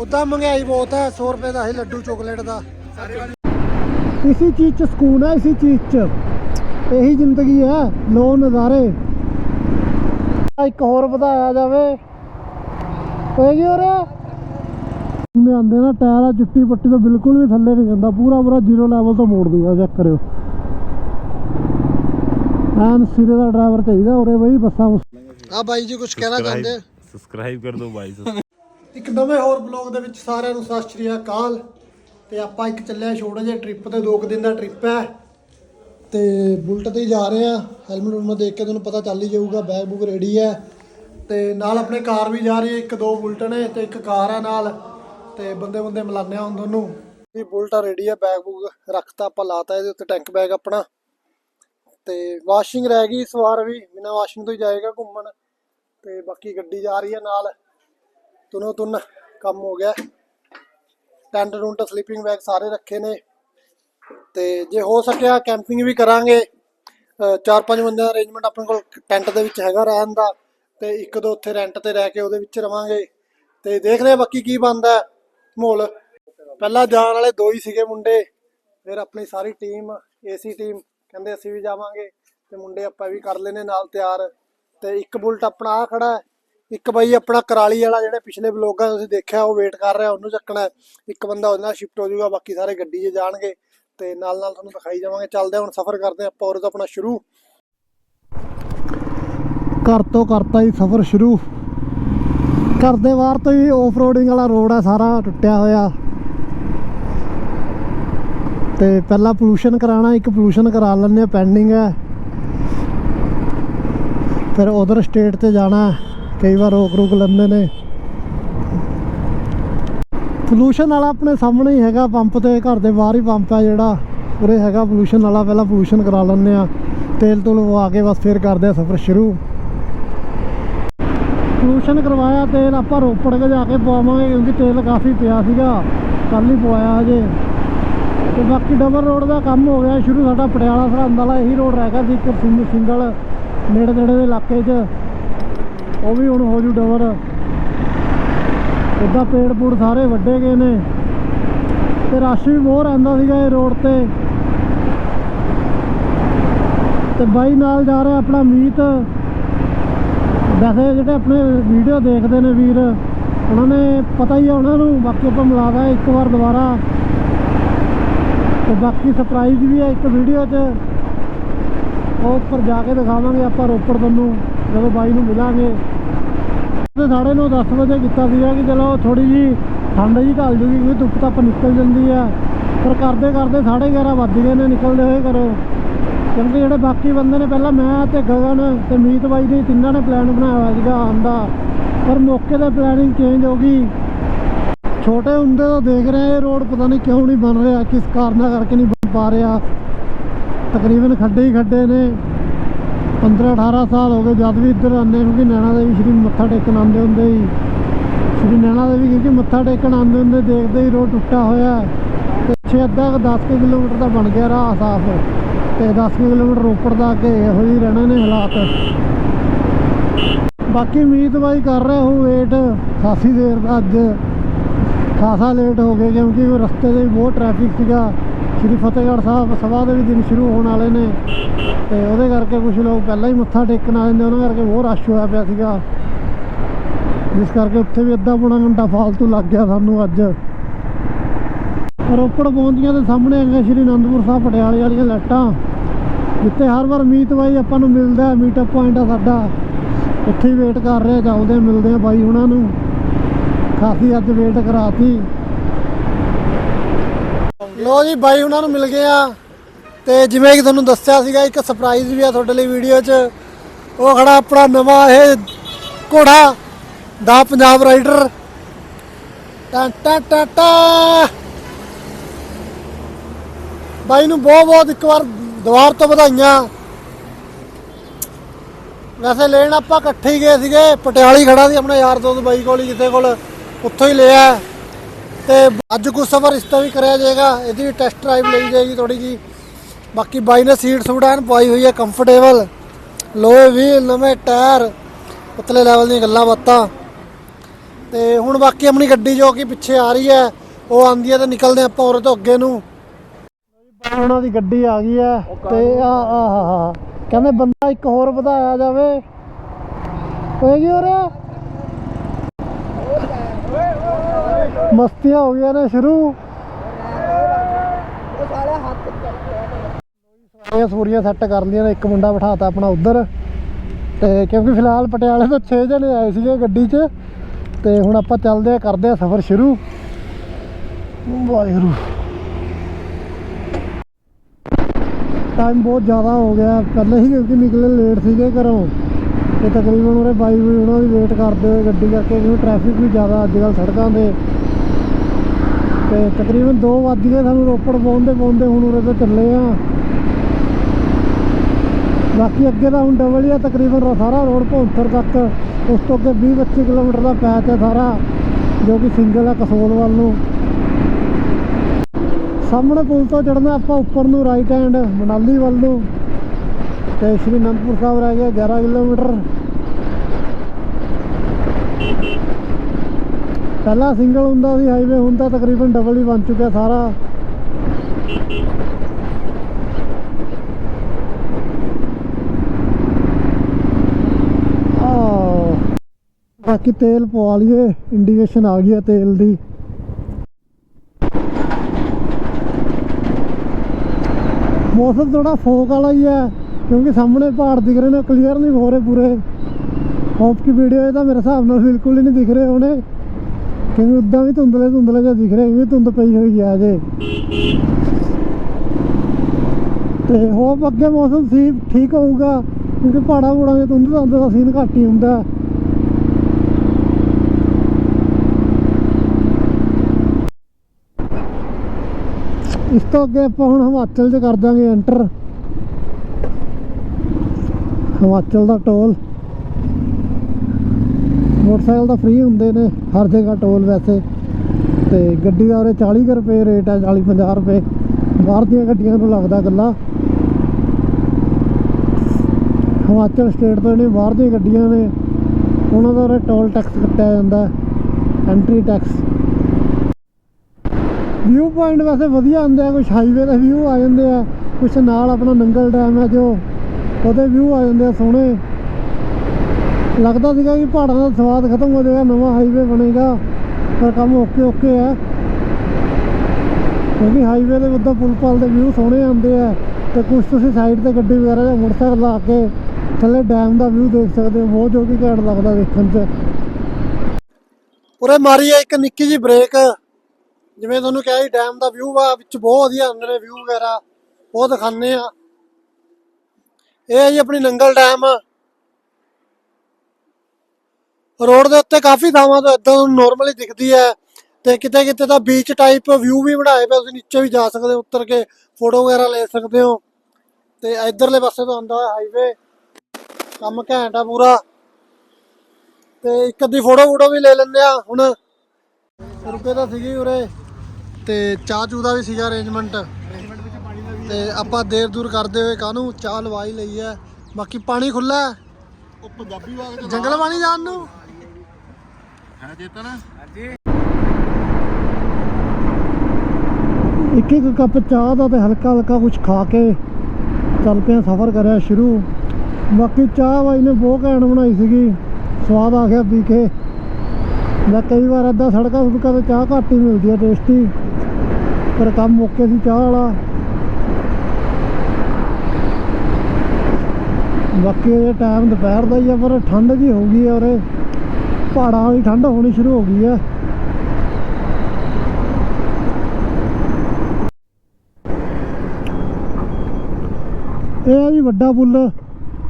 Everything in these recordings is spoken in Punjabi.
ਉਦਾਂ ਮਹਿੰਗਾਈ ਬਹੁਤ ਹੈ 100 ਰੁਪਏ ਦਾ ਹੀ ਲੱਡੂ ਚਾਕਲੇਟ ਦਾ। ਇਸੀ ਚੀਜ਼ 'ਚ ਸਕੂਨ ਹੈ ਇਸੀ ਚੀਜ਼ 'ਚ। ਇਹੀ ਜ਼ਿੰਦਗੀ ਹੈ ਲੋ ਨਜ਼ਾਰੇ। ਇੱਕ ਹੋਰ ਵਧਾਇਆ ਜਾਵੇ। ਹੋਏਗੀ ਹੋਰ ਮੈਂ ਆਂਦੇ ਨਾ ਟਾਇਰ ਆ ਚਿੱਟੀ ਪੱਟੀ ਤੋਂ ਬਿਲਕੁਲ ਵੀ ਥੱਲੇ ਨਹੀਂ ਜਾਂਦਾ। ਪੂਰਾ ਪੂਰਾ ਜ਼ੀਰੋ ਲੈਵਲ ਤੋਂ ਮੋੜ ਦੂਗਾ ਚੈੱਕ ਕਰਿਓ। ਐਨ ਸਿਰੇ ਦਾ ਡਰਾਈਵਰ ਚਾਹੀਦਾ ਉਰੇ ਬਈ ਬੱਸਾਂ ਆ ਬਾਈ ਜੀ ਕੁਝ ਕਹਿਣਾ ਚਾਹੁੰਦੇ? ਸਬਸਕ੍ਰਾਈਬ ਕਰ ਦਿਓ ਬਾਈ ਇੱਕ ਨਵੇਂ ਹੋਰ ਬਲੌਗ ਦੇ ਵਿੱਚ ਸਾਰਿਆਂ ਨੂੰ ਸਤਿ ਸ਼੍ਰੀ ਅਕਾਲ। ਤੇ ਆਪਾਂ ਇੱਕ ਚੱਲਿਆ ਛੋਟਾ ਜਿਹਾ ਟ੍ਰਿਪ ਤੇ, ਦੋ ਕੁ ਦਿਨ ਦਾ ਟ੍ਰਿਪ ਹੈ। ਤੇ ਬੁਲਟ ਤੇ ਹੀ ਜਾ ਰਹੇ ਆ ਹੈਲਮਟ ਨੂੰ ਦੇਖ ਕੇ ਤੁਹਾਨੂੰ ਪਤਾ ਚੱਲ ਹੀ ਜਾਊਗਾ ਬੈਗ ਬੁੱਕ ਰੈਡੀ ਹੈ। ਤੇ ਨਾਲ ਆਪਣੇ ਕਾਰ ਵੀ ਜਾ ਰਹੀ ਹੈ, ਇੱਕ ਦੋ ਬੁਲਟ ਨੇ ਤੇ ਇੱਕ ਕਾਰ ਆ ਨਾਲ। ਤੇ ਬੰਦੇ ਬੰਦੇ ਮਿਲਾਨੇ ਆ ਹੁਣ ਦੋਨੋਂ ਇਹ ਬੁਲਟ ਰੈਡੀ ਹੈ ਬੈਗ ਬੁੱਕ ਰੱਖਤਾ, ਆਪਾਂ ਲਾਤਾ ਇਹਦੇ ਉੱਤੇ ਟੈਂਕ ਬੈਗ ਆਪਣਾ। ਤੇ ਵਾਸ਼ਿੰਗ ਰਹਿ ਗਈ ਇਸ ਵਾਰ ਵੀ, ਬਿਨਾਂ ਵਾਸ਼ਿੰਗ ਤੋਂ ਹੀ ਜਾਏਗਾ ਘੁੰਮਣ। ਤੇ ਬਾਕੀ ਗੱਡੀ ਜਾ ਰਹੀ ਹੈ ਨਾਲ। ਤੁਨੋ ਤੁਨ, ਕੰਮ ਹੋ ਗਿਆ। ਟੈਂਟ ਟੁੰਟ ਸਲੀਪਿੰਗ ਬੈਗ ਸਾਰੇ ਰੱਖੇ ਨੇ। ਤੇ ਜੇ ਹੋ ਸਕਿਆ ਕੈਂਪਿੰਗ ਵੀ ਕਰਾਂਗੇ। ਚਾਰ ਪੰਜ ਬੰਦਿਆਂ ਦਾ ਅਰੇਂਜਮੈਂਟ ਆਪਣੇ ਕੋਲ ਟੈਂਟ ਦੇ ਵਿੱਚ ਹੈਗਾ ਰਹਿਣ ਦਾ। ਤੇ ਇੱਕ ਦੋ ਉੱਥੇ ਰੈਂਟ ਤੇ ਰਹਿ ਕੇ ਉਹਦੇ ਵਿੱਚ ਰਵਾਂਗੇ। ਤੇ ਦੇਖਦੇ ਹਾਂ ਬਾਕੀ ਕੀ ਬਣਦਾ ਮਾਹੌਲ। ਪਹਿਲਾਂ ਜਾਣ ਵਾਲੇ ਦੋ ਹੀ ਸੀਗੇ ਮੁੰਡੇ। ਫਿਰ ਆਪਣੀ ਸਾਰੀ ਟੀਮ ਏਸੀ ਟੀਮ ਕਹਿੰਦੇ ਅਸੀਂ ਵੀ ਜਾਵਾਂਗੇ। ਤੇ ਮੁੰਡੇ ਆਪਾਂ ਵੀ ਕਰ ਲੈਨੇ ਨਾਲ ਤਿਆਰ। ਤੇ ਇੱਕ ਬੁਲਟ ਆਪਣਾ ਆ ਖੜਾ ਇੱਕ ਬਾਈ ਆਪਣਾ ਕਰਾਲੀ ਵਾਲਾ ਜਿਹੜੇ ਪਿਛਲੇ ਬਲੌਗਾਂ 'ਚ ਤੁਸੀਂ ਦੇਖਿਆ, ਉਹ ਵੇਟ ਕਰ ਰਿਹਾ, ਉਹਨੂੰ ਚੱਕਣਾ ਇੱਕ ਬੰਦਾ ਉਹਦੇ ਨਾਲ ਸ਼ਿਫਟ ਹੋ ਜਾਊਗਾ, ਬਾਕੀ ਸਾਰੇ ਗੱਡੀ 'ਚ ਜਾਣਗੇ ਤੇ ਨਾਲ ਨਾਲ ਤੁਹਾਨੂੰ ਦਿਖਾਈ ਜਾਵਾਂਗੇ ਚੱਲਦੇ ਹਾਂ, ਹੁਣ ਸਫ਼ਰ ਕਰਦੇ ਹਾਂ, ਆਪਾਂ ਔਰ ਆਪਣਾ ਸ਼ੁਰੂ। ਘਰ ਤੋਂ ਕਰਤਾ ਹੀ ਸਫ਼ਰ ਸ਼ੁਰੂ। ਘਰ ਦੇ ਬਾਹਰ ਤੋਂ ਹੀ ਆਫ ਰੋਡਿੰਗ ਵਾਲਾ ਰੋਡ ਹੈ, ਸਾਰਾ ਟੁੱਟਿਆ ਹੋਇਆ। ਤੇ ਪਹਿਲਾਂ ਪੋਲੂਸ਼ਨ ਕਰਾਣਾ ਇੱਕ ਪੋਲੂਸ਼ਨ ਕਰਾ ਲੈਣੇ ਪੈਂਡਿੰਗ ਹੈ। ਫਿਰ ਉਧਰ ਸਟੇਟ ਤੇ ਜਾਣਾ ਹੈ। ਕਈ ਵਾਰ ਰੋਕ ਰੋਕ ਲੈਂਦੇ ਨੇ। ਪੋਲੂਸ਼ਨ ਵਾਲਾ ਆਪਣੇ ਸਾਹਮਣੇ ਹੀ ਹੈਗਾ ਪੰਪ ਤੇ ਘਰ ਦੇ ਬਾਹਰ ਹੀ ਪੰਪ ਹੈ ਜਿਹੜਾ, ਉਰੇ ਹੈਗਾ ਪੋਲੂਸ਼ਨ ਵਾਲਾ, ਪਹਿਲਾਂ ਪੋਲੂਸ਼ਨ ਕਰਾ ਲੈਂਦੇ ਆ ਤੇਲ ਤੁਲ ਪਵਾ ਕੇ ਬਸ ਫਿਰ ਕਰਦੇ ਆ ਸਫ਼ਰ ਸ਼ੁਰੂ। ਪੋਲੂਸ਼ਨ ਕਰਵਾਇਆ, ਤੇਲ ਆਪਾਂ ਰੋਪੜ ਕੇ ਜਾ ਕੇ ਪਵਾਵਾਂਗੇ ਕਿਉਂਕਿ ਤੇਲ ਕਾਫੀ ਪਿਆ ਸੀਗਾ ਕੱਲ ਹੀ ਪਵਾਇਆ ਹਜੇ। ਤੇ ਬਾਕੀ ਡਬਲ ਰੋਡ ਦਾ ਕੰਮ ਹੋ ਗਿਆ, ਸ਼ੁਰੂ ਸਾਡਾ ਪਟਿਆਲਾ ਸਰਹੰਦ ਵਾਲਾ, ਇਹੀ ਰੋਡ ਰਹਿ ਗਿਆ ਸੀ, ਇੱਕ ਸਿੰਗਲ ਨੇੜੇ ਨੇੜੇ ਦੇ ਇਲਾਕੇ 'ਚ। ਉਹ ਵੀ ਹੁਣ ਹੋ ਜੂ ਡਬਰ ਇੱਦਾਂ ਪੇੜ ਪੂੜ ਸਾਰੇ ਵੱਡੇ ਗਏ ਨੇ। ਤੇ ਰਸ਼ ਵੀ ਬਹੁਤ ਰਹਿੰਦਾ ਸੀਗਾ ਇਹ ਰੋਡ ਤੇ। ਤੇ ਬਾਈ ਨਾਲ ਜਾ ਰਿਹਾ ਆਪਣਾ ਮੀਤ। ਵੈਸੇ ਜਿਹੜੇ ਆਪਣੇ ਵੀਡੀਓ ਦੇਖਦੇ ਨੇ ਵੀਰ, ਉਹਨਾਂ ਨੇ ਪਤਾ ਹੀ ਆ ਉਹਨਾਂ ਨੂੰ, ਬਾਕੀ ਆਪਾਂ ਮਿਲਾਦਾ ਇੱਕ ਵਾਰ ਦੁਬਾਰਾ। ਤੇ ਬਾਕੀ ਸਰਪ੍ਰਾਈਜ਼ ਵੀ ਹੈ ਇੱਕ ਵੀਡੀਓ 'ਚ। ਉਹ ਉੱਪਰ ਜਾ ਕੇ ਦਿਖਾਵਾਂਗੇ ਆਪਾਂ ਰੋਪੜ ਤੁਹਾਨੂੰ ਜਦੋਂ ਬਾਈ ਨੂੰ ਮਿਲਾਂਗੇ। ਸਾਢੇ ਨੌ 10 ਵਜੇ ਕੀਤਾ ਸੀਗਾ ਕਿ ਚਲੋ ਥੋੜੀ ਜੀ ਠੰਡ ਜੀ ਢਲ ਜੂਗੀ ਕਿਉਂਕਿ ਧੁੱਪ ਧੱਪ ਨਿਕਲ ਜਾਂਦੀ ਆ। ਪਰ ਕਰਦੇ ਕਰਦੇ 11:30 ਵੱਜ ਗਏ ਨੇ, ਨਿਕਲਦੇ ਹੋਏ ਘਰੋਂ। ਕਿਉਂਕਿ ਜਿਹੜੇ ਬਾਕੀ ਬੰਦੇ ਨੇ, ਪਹਿਲਾਂ ਮੈਂ ਤੇ ਗਗਨ ਤੇ ਮੀਤ ਬਾਈ ਨੇ ਤਿੰਨਾਂ ਨੇ ਪਲਾਨ ਬਣਾਇਆ ਹੋਇਆ ਸੀਗਾ ਆਉਣ ਦਾ। ਪਰ ਮੌਕੇ ਦਾ ਪਲੈਨਿੰਗ ਚੇਂਜ ਹੋ ਗਈ। ਛੋਟੇ ਹੁੰਦੇ ਤੋਂ ਦੇਖ ਰਹੇ ਇਹ ਰੋਡ, ਪਤਾ ਨਹੀਂ ਕਿਉਂ ਨਹੀਂ ਬਣ ਰਿਹਾ, ਕਿਸ ਕਾਰਨਾਂ ਕਰਕੇ ਨਹੀਂ ਬਣ ਪਾ ਰਿਹਾ। ਤਕਰੀਬਨ ਖੱਡੇ ਹੀ ਖੱਡੇ ਨੇ। 15 18 ਸਾਲ ਹੋ ਗਏ ਜਦ ਵੀ ਇੱਧਰ ਆਉਂਦੇ ਕਿਉਂਕਿ ਨੈਣਾ ਦੇਵੀ ਸ਼੍ਰੀ ਮੱਥਾ ਟੇਕਣ ਆਉਂਦੇ ਹੁੰਦੇ ਹੀ ਸ਼੍ਰੀ ਨੈਣਾ ਦੇਵੀ ਕਿਉਂਕਿ ਮੱਥਾ ਟੇਕਣ ਆਉਂਦੇ ਹੁੰਦੇ, ਦੇਖਦੇ ਹੀ ਰੋਡ ਟੁੱਟਾ ਹੋਇਆ ਹੈ। ਤੇ ਪਿੱਛੇ ਅੱਧਾ ਕੁ 10 ਕੁ ਕਿਲੋਮੀਟਰ ਦਾ ਬਣ ਗਿਆ ਰਾਹ ਸਾਫ਼। ਤੇ 10 ਕੁ ਕਿਲੋਮੀਟਰ ਰੋਪੜ ਦਾ ਅੱਗੇ ਇਹੋ ਜਿਹੇ ਰਹਿਣੇ ਨੇ ਹਾਲਾਤ। ਬਾਕੀ ਉਮੀਦ ਬਾਈ ਕਰ ਰਹੇ ਹੋ ਵੇਟ ਖਾਸੀ ਦੇਰ ਦਾ ਅੱਜ ਖਾਸਾ ਲੇਟ ਹੋ ਗਏ ਕਿਉਂਕਿ ਰਸਤੇ 'ਤੇ ਵੀ ਬਹੁਤ ਟ੍ਰੈਫਿਕ ਸੀਗਾ। ਸ਼੍ਰੀ ਫਤਿਹਗੜ੍ਹ ਸਾਹਿਬ ਸਭਾ ਦੇ ਵੀ ਦਿਨ ਸ਼ੁਰੂ ਹੋਣ ਵਾਲੇ ਨੇ ਤੇ ਉਹਦੇ ਕਰਕੇ ਕੁਝ ਲੋਕ ਪਹਿਲਾਂ ਹੀ ਮੱਥਾ ਟੇਕਣ ਆ ਜਾਂਦੇ, ਉਹਨਾਂ ਕਰਕੇ ਬਹੁਤ ਰਸ਼ ਹੋਇਆ ਪਿਆ ਸੀਗਾ। ਜਿਸ ਕਰਕੇ ਉੱਥੇ ਵੀ ਅੱਧਾ ਪੌਣਾ ਘੰਟਾ ਫਾਲਤੂ ਲੱਗ ਗਿਆ ਸਾਨੂੰ ਅੱਜ। ਰੋਪੜ ਪਹੁੰਚੀਆਂ ਦੇ ਸਾਹਮਣੇ ਹੈਗਾ ਸ਼੍ਰੀ ਅਨੰਦਪੁਰ ਸਾਹਿਬ ਪਟਿਆਲੇ ਵਾਲੀਆਂ ਲਾਈਟਾਂ, ਜਿੱਥੇ ਹਰ ਵਾਰ ਮੀਤ ਬਾਈ ਆਪਾਂ ਨੂੰ ਮਿਲਦਾ ਹੈ ਮੀਟਅਪ ਪੁਆਇੰਟ ਆ ਸਾਡਾ। ਉੱਥੇ ਹੀ ਵੇਟ ਕਰ ਰਹੇ ਆ ਚੱਲਦੇ ਆ, ਮਿਲਦੇ ਆ ਬਾਈ ਉਹਨਾਂ ਨੂੰ। ਕਾਫੀ ਅੱਜ ਵੇਟ ਕਰਾਤੀ। ਲੋ ਜੀ ਬਾਈ ਉਹਨਾਂ ਨੂੰ ਮਿਲ ਗਏ ਆ। ਤੇ ਜਿਵੇਂ ਕਿ ਤੁਹਾਨੂੰ ਦੱਸਿਆ ਸੀਗਾ, ਇੱਕ ਸਰਪ੍ਰਾਈਜ਼ ਵੀ ਆ ਤੁਹਾਡੇ ਲਈ ਵੀਡੀਓ 'ਚ। ਉਹ ਖੜਾ ਆਪਣਾ ਨਵਾਂ ਇਹ ਘੋੜਾ ਦਾ ਪੰਜਾਬ ਰਾਈਡਰ ਟਾ ਟਾ ਟਾ ਟਾ। ਬਾਈ ਨੂੰ ਬਹੁਤ ਬਹੁਤ ਇੱਕ ਵਾਰ ਦੁਬਾਰ ਤੋਂ ਵਧਾਈਆਂ। ਵੈਸੇ ਲੈਣ ਆਪਾਂ ਇਕੱਠੇ ਹੀ ਗਏ ਸੀਗੇ। ਪਟਿਆਲੀ ਖੜਾ ਸੀ ਆਪਣਾ ਯਾਰ ਦੋਸਤ ਬਾਈ ਕੋਲ ਹੀ, ਜਿੱਥੇ ਕੋਲ ਉੱਥੋਂ ਹੀ ਲਿਆ। ਤੇ ਅੱਜ ਕੁਝ ਸਫ਼ਰ ਇਸ ਤੋਂ ਵੀ ਕਰਿਆ ਜਾਏਗਾ। ਇਹਦੀ ਵੀ ਟੈਸਟ ਡਰਾਈਵ ਲਈ ਜਾਏਗੀ ਥੋੜੀ ਜੀ ਬਾਕੀ ਬਾਈ ਨੇ ਸੀਟ ਸੂਟ ਪਾਈ ਹੋਈ ਹੈ ਕੰਫਰਟੇਬਲ ਲੋਹੇ ਵੀਲ, ਨਵੇਂ ਟਾਇਰ, ਪਤਲੇ ਲੈਵਲ ਦੀਆਂ ਗੱਲਾਂ ਬਾਤਾਂ। ਤੇ ਹੁਣ ਬਾਕੀ ਆਪਣੀ ਗੱਡੀ ਜੋ ਕਿ ਪਿੱਛੇ ਆ ਰਹੀ ਹੈ, ਉਹ ਆਂਦੀ ਹੈ ਤੇ ਨਿਕਲਦੇ ਆਪਾਂ ਉਰੇ ਤੋਂ ਅੱਗੇ ਨੂੰ। ਉਹਨਾਂ ਦੀ ਗੱਡੀ ਆ ਗਈ ਹੈ ਤੇ ਆ ਆ ਕਹਿੰਦੇ ਬੰਦਾ ਇੱਕ ਹੋਰ ਵਧਾਇਆ ਜਾਵੇ। ਹੋਏ ਕੀ ਹੋ ਰਿਹਾ ਮਸਤੀਆਂ ਹੋ ਗਈਆਂ ਨੇ ਸ਼ੁਰੂ। ਸਾਰੀਆਂ ਸੂਰੀਆਂ ਸੈੱਟ ਕਰ ਲਈਆਂ ਨੇ, ਇੱਕ ਮੁੰਡਾ ਬਿਠਾਤਾ ਆਪਣਾ ਉਧਰ। ਤੇ ਕਿਉਂਕਿ ਫਿਲਹਾਲ ਪਟਿਆਲੇ ਤੋਂ 6 ਜਣੇ ਆਏ ਸੀਗੇ ਗੱਡੀ 'ਚ, ਤੇ ਹੁਣ ਆਪਾਂ ਚੱਲਦੇ ਆ ਕਰਦੇ ਆ ਸਫ਼ਰ ਸ਼ੁਰੂ। ਵਾਹਿਗੁਰੂ। ਟਾਈਮ ਬਹੁਤ ਜ਼ਿਆਦਾ ਹੋ ਗਿਆ। ਪਹਿਲੇ ਹੀ ਕਿਉਂਕਿ ਨਿਕਲੇ ਲੇਟ ਸੀਗੇ ਘਰੋਂ। ਤੇ ਤਕਰੀਬਨ ਉਹਨੇ ਬਾਈ ਵੀ ਉਹਨਾਂ ਦੀ ਵੇਟ ਕਰਦੇ ਹੋਏ ਗੱਡੀ ਕਰਕੇ, ਕਿਉਂਕਿ ਟ੍ਰੈਫਿਕ ਵੀ ਜ਼ਿਆਦਾ ਅੱਜ ਕੱਲ੍ਹ ਸੜਕਾਂ ਤੇ। ਤੇ ਤਕਰੀਬਨ 2 ਵੱਜ ਗਏ ਸਾਨੂੰ, ਰੋਪੜ ਪਹੁੰਚਦੇ ਪਹੁੰਚਦੇ ਹੁਣ ਉਰੇ ਤੋਂ ਚੱਲੇ ਆ। ਬਾਕੀ ਅੱਗੇ ਦਾ ਹੁਣ ਡਬਲ ਹੀ ਆ, ਤਕਰੀਬਨ ਸਾਰਾ ਰੋਡ ਭੌਂਤਰ ਤੱਕ। ਉਸ ਤੋਂ ਅੱਗੇ 20 25 ਕਿਲੋਮੀਟਰ ਦਾ ਪੈਚ ਹੈ ਸਾਰਾ, ਜੋ ਕਿ ਸਿੰਗਲ ਹੈ ਕਸੋਲ ਵੱਲ ਨੂੰ। ਸਾਹਮਣੇ ਪੁਲ ਤੋਂ ਚੜਨਾ ਆਪਾਂ ਉੱਪਰ ਨੂੰ ਰਾਈਟ ਹੈਂਡ ਮਨਾਲੀ ਵੱਲ ਨੂੰ। ਤੇ ਸ਼੍ਰੀ ਅਨੰਦਪੁਰ ਸਾਹਿਬ ਰਹਿ ਗਿਆ 11 ਕਿਲੋਮੀਟਰ। ਪਹਿਲਾਂ ਸਿੰਗਲ ਹੁੰਦਾ ਸੀ ਹਾਈਵੇ ਹੁਣ ਤਾਂ ਤਕਰੀਬਨ ਡਬਲ ਹੀ ਬਣ ਚੁੱਕਿਆ ਸਾਰਾ। ਆਹ, ਬਾਕੀ ਤੇਲ ਪਵਾ ਲਈਏ ਇੰਡੀਕੇਸ਼ਨ ਆ ਗਈ ਹੈ ਤੇਲ ਦੀ। ਮੌਸਮ ਥੋੜਾ ਫੋਕ ਵਾਲਾ ਹੀ ਹੈ ਕਿਉਂਕਿ ਸਾਹਮਣੇ ਪਹਾੜ ਦਿਖ ਰਹੇ ਨੇ ਕਲੀਅਰ ਨਹੀਂ ਹੋ ਰਹੇ ਪੂਰੇ। ਹੋਪ ਕੀ ਵੀਡੀਓ ਇਹ ਤਾਂ ਮੇਰੇ ਹਿਸਾਬ ਨਾਲ ਬਿਲਕੁਲ ਹੀ ਨਹੀਂ ਦਿਖ ਰਹੇ ਹੋਣੇ। ਕਿਉਂਕਿ ਉਦਾਂ ਵੀ ਧੁੰਦਲੇ ਧੁੰਦਲੇ ਜਿਹਾ ਦਿਖ ਰਿਹਾ, ਵੀ ਧੁੰਦ ਪਈ ਹੋਈ ਹੈ ਅਜੇ। ਤੇ ਹੋਪ ਅੱਗੇ ਮੌਸਮ ਸੀ, ਠੀਕ ਹੋਊਗਾ, ਕਿਉਂਕਿ ਪਹਾੜਾਂ ਪੂੜਾਂ ਦੇ ਧੁੰਦ ਧੁੰਦ ਦਾ ਸੀਨ ਘੱਟ ਹੀ ਹੁੰਦਾ। ਇਸ ਤੋਂ ਅੱਗੇ ਆਪਾਂ ਹੁਣ ਹਿਮਾਚਲ 'ਚ ਕਰ ਦਾਂਗੇ ਐਂਟਰ ਹਿਮਾਚਲ ਦਾ ਟੋਲ। ਮੋਟਰਸਾਈਕਲ ਤਾਂ ਫ੍ਰੀ ਹੁੰਦੇ ਨੇ, ਹਰ ਜਗ੍ਹਾ ਟੋਲ ਵੈਸੇ। ਤੇ ਗੱਡੀ ਦਾ ਉਰੇ 40 ਕੁ ਰੁਪਏ ਰੇਟ ਹੈ 40 50 ਰੁਪਏ। ਬਾਹਰ ਦੀਆਂ ਗੱਡੀਆਂ ਨੂੰ ਲੱਗਦਾ ਗੱਲਾ। ਹਿਮਾਚਲ ਸਟੇਟ ਤੋਂ ਜਿਹੜੇ ਬਾਹਰ ਦੀਆਂ ਗੱਡੀਆਂ ਨੇ, ਉਹਨਾਂ ਦਾ ਉਰੇ ਟੋਲ ਟੈਕਸ ਕੱਟਿਆ ਜਾਂਦਾ ਐਂਟਰੀ ਟੈਕਸ ਵਿਊ ਪੁਆਇੰਟ ਵੈਸੇ ਵਧੀਆ ਆਉਂਦੇ ਆ ਕੁਝ ਹਾਈਵੇ ਦੇ ਵਿਊ ਆ ਜਾਂਦੇ ਆ ਕੁਝ ਨਾਲ ਆਪਣਾ ਨੰਗਲ ਡੈਮ ਹੈ ਜੋ, ਉਹਦੇ ਵਿਊ ਆ ਜਾਂਦੇ ਆ ਸੋਹਣੇ। ਲੱਗਦਾ ਸੀਗਾ ਕਿ ਪਹਾੜਾਂ ਦਾ ਸਵਾਦ ਖਤਮ ਹੋ ਜਾਏਗਾ, ਨਵਾਂ ਹਾਈਵੇ ਬਣੇਗਾ, ਪਰ ਕੰਮ ਓਕੇ ਓਕੇ ਹੈ। ਕਿਉਂਕਿ ਹਾਈਵੇ ਦੇ ਉੱਤੇ ਪੁਲ ਪਲ ਦੇ ਵਿਊ ਸੋਹਣੇ ਆਉਂਦੇ ਆ, ਤੇ ਕੁਝ ਤੁਸੀਂ ਸਾਈਡ ਤੇ ਗੱਡੀ ਵਗੈਰਾ ਜਾਂ ਮੋਟਰਸਾਈਕਲ ਲਾ ਕੇ ਥੱਲੇ ਡੈਮ ਦਾ ਵਿਊ ਦੇਖ ਸਕਦੇ ਹੋ, ਬਹੁਤ ਜੋ ਕਿ ਘੈਂਟ ਲੱਗਦਾ ਦੇਖਣ 'ਚ। ਉਰੇ ਮਾਰੀ ਇੱਕ ਨਿੱਕੀ ਜੀ ਬ੍ਰੇਕ ਜਿਵੇਂ ਤੁਹਾਨੂੰ ਕਿਹਾ ਸੀ ਡੈਮ ਦਾ ਵਿਊ ਆ, ਵਿੱਚ ਬਹੁਤ ਵਧੀਆ ਆਉਂਦੇ ਨੇ ਵਿਊ ਵਗੈਰਾ ਉਹ ਦਿਖਾਣੇ ਆ। ਇਹ ਹੈ ਜੀ ਆਪਣੀ ਨੰਗਲ ਡੈਮ ਰੋਡ ਦੇ ਉੱਤੇ ਕਾਫੀ ਥਾਵਾਂ ਤੋਂ ਇਦਾਂ ਨਾਰਮਲੀ ਦਿਖਦੀ ਹੈ ਤੇ ਕਿਤੇ ਕਿਤੇ ਤਾਂ ਬੀਚ ਟਾਈਪ ਵਿਊ ਵੀ ਬਣਾਏ ਪਏ ਤੁਸੀਂ ਨੀਚੇ ਵੀ ਜਾ ਸਕਦੇ ਹੋ ਉੱਤਰ ਕੇ ਫੋਟੋ ਵਗੈਰਾ ਲੈ ਸਕਦੇ ਹੋ। ਤੇ ਇਧਰਲੇ ਪਾਸੇ ਤੋਂ ਆਉਂਦਾ ਹਾਈਵੇ ਕੰਮ ਘੈਂਟ ਆ ਪੂਰਾ। ਤੇ ਇੱਕ ਅੱਧੀ ਫੋਟੋ ਫੋਟੋ ਵੀ ਲੈ ਲੈਂਦੇ ਆ ਹੁਣ ਰੁਕੇ ਤਾਂ ਸੀਗੇ ਉਰੇ। ਤੇ ਚਾਹ ਚੂ ਦਾ ਵੀ ਸੀਗਾ ਅਰੇਂਜਮੈਂਟ ਤੇ ਆਪਾਂ ਦੇਰ ਦੂਰ ਕਰਦੇ ਹੋਏ ਕਾਹਨੂੰ ਚਾਹ ਲਵਾਈ ਲਈ ਹੈ ਬਾਕੀ ਪਾਣੀ ਖੁੱਲਾ ਉਹ ਪੰਜਾਬੀ ਵਾਲੇ ਜੰਗਲ ਪਾਣੀ ਜਾਣ ਨੂੰ? ਹੈ ਚੇਤਨ ਇੱਕ ਇੱਕ ਕੱਪ ਚਾਹ ਦਾ ਤੇ ਹਲਕਾ ਹਲਕਾ ਕੁਝ ਖਾ ਕੇ ਚੱਲ ਪਿਆ ਸਫ਼ਰ ਕਰਿਆ ਸ਼ੁਰੂ। ਬਾਕੀ ਚਾਹ ਬਾਈ ਨੇ ਬਹੁਤ ਘੈਂਟ ਬਣਾਈ ਸੀਗੀ। ਸਵਾਦ ਆ ਗਿਆ ਪੀ ਕੇ। ਮੈਂ ਕਈ ਵਾਰ ਏਦਾਂ ਸੜਕਾਂ ਸੁੜਕਾਂ ਤੇ ਚਾਹ ਘੱਟ ਹੀ ਮਿਲਦੀ ਹੈ ਟੇਸਟੀ ਪਰ ਕੰਮ ਮੌਕੇ ਸੀ ਚਾਹ ਵਾਲਾ। ਬਾਕੀ ਇਹ ਟਾਈਮ ਦੁਪਹਿਰ ਦਾ ਹੀ ਆ ਪਰ ਠੰਡ ਜੀ ਹੋ ਗਈ ਹੈ ਔਰ ਪਹਾੜਾਂ ਵਾਲੀ ਠੰਡ ਹੋਣੀ ਸ਼ੁਰੂ ਹੋ ਗਈ ਹੈ। ਇਹ ਆ ਜੀ ਵੱਡਾ ਪੁੱਲ,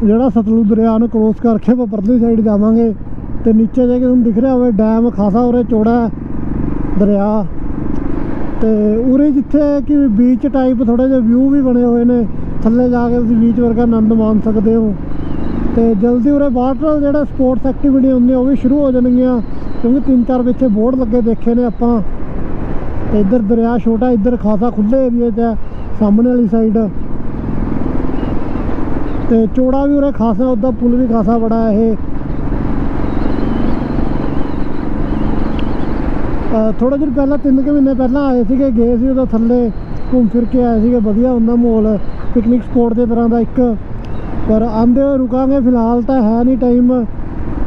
ਜਿਹੜਾ ਸਤਲੁਜ ਦਰਿਆ ਨੂੰ ਕ੍ਰੋਸ ਕਰਕੇ ਆਪਾਂ ਪਰਲੀ ਸਾਈਡ ਜਾਵਾਂਗੇ ਤੇ ਨੀਚੇ ਜਾ ਕੇ ਤੁਹਾਨੂੰ ਦਿਖ ਰਿਹਾ ਹੋਵੇ ਡੈਮ ਖਾਸਾ ਉਰੇ ਚੌੜਾ ਦਰਿਆ। ਤੇ ਉਰੇ ਜਿੱਥੇ ਕਿ ਬੀਚ ਟਾਈਪ ਥੋੜੇ ਜਿਹੇ ਵਿਊ ਵੀ ਬਣੇ ਹੋਏ ਨੇ, ਥੱਲੇ ਜਾ ਕੇ ਤੁਸੀਂ ਬੀਚ ਵਰਗਾ ਆਨੰਦ ਮਾਣ ਸਕਦੇ ਹੋ। ਤੇ ਜਲਦੀ ਉਰੇ ਵਾਟਰ ਜਿਹੜਾ ਸਪੋਰਟਸ ਐਕਟੀਵਿਟੀ ਹੁੰਦੀਆਂ ਉਹ ਵੀ ਸ਼ੁਰੂ ਹੋ ਜਾਣਗੀਆਂ, ਕਿਉਂਕਿ ਤਿੰਨ ਚਾਰ ਪਿੱਛੇ ਬੋਰਡ ਲੱਗੇ ਦੇਖੇ ਨੇ ਆਪਾਂ। ਤੇ ਇੱਧਰ ਦਰਿਆ ਛੋਟਾ, ਇੱਧਰ ਖਾਸਾ ਖੁੱਲੇ ਏਰੀਏ 'ਚ ਹੈ ਸਾਹਮਣੇ ਵਾਲੀ ਸਾਈਡ ਤੇ ਚੌੜਾ ਵੀ ਉਰੇ ਖਾਸਾ ਉਹਦਾ ਪੁਲ ਵੀ ਖਾਸਾ ਬੜਾ ਹੈ ਇਹ। ਥੋੜਾ ਜਿਹਾ ਪਹਿਲਾਂ, ਤਿੰਨ ਕੁ ਮਹੀਨੇ ਪਹਿਲਾਂ ਆਏ ਸੀਗੇ, ਗਏ ਸੀ ਉਦੋਂ ਥੱਲੇ, ਘੁੰਮ ਫਿਰ ਕੇ ਆਏ ਸੀਗੇ, ਵਧੀਆ ਹੁੰਦਾ ਮਾਹੌਲ। ਪਿਕਨਿਕ ਸਪੋਟ ਦੇ ਤਰ੍ਹਾਂ ਦਾ ਇੱਕ ਪਰ ਆਂਦੇ ਹੋਏ ਰੁਕਾਂਗੇ ਫਿਲਹਾਲ ਤਾਂ ਹੈ ਨਹੀਂ ਟਾਈਮ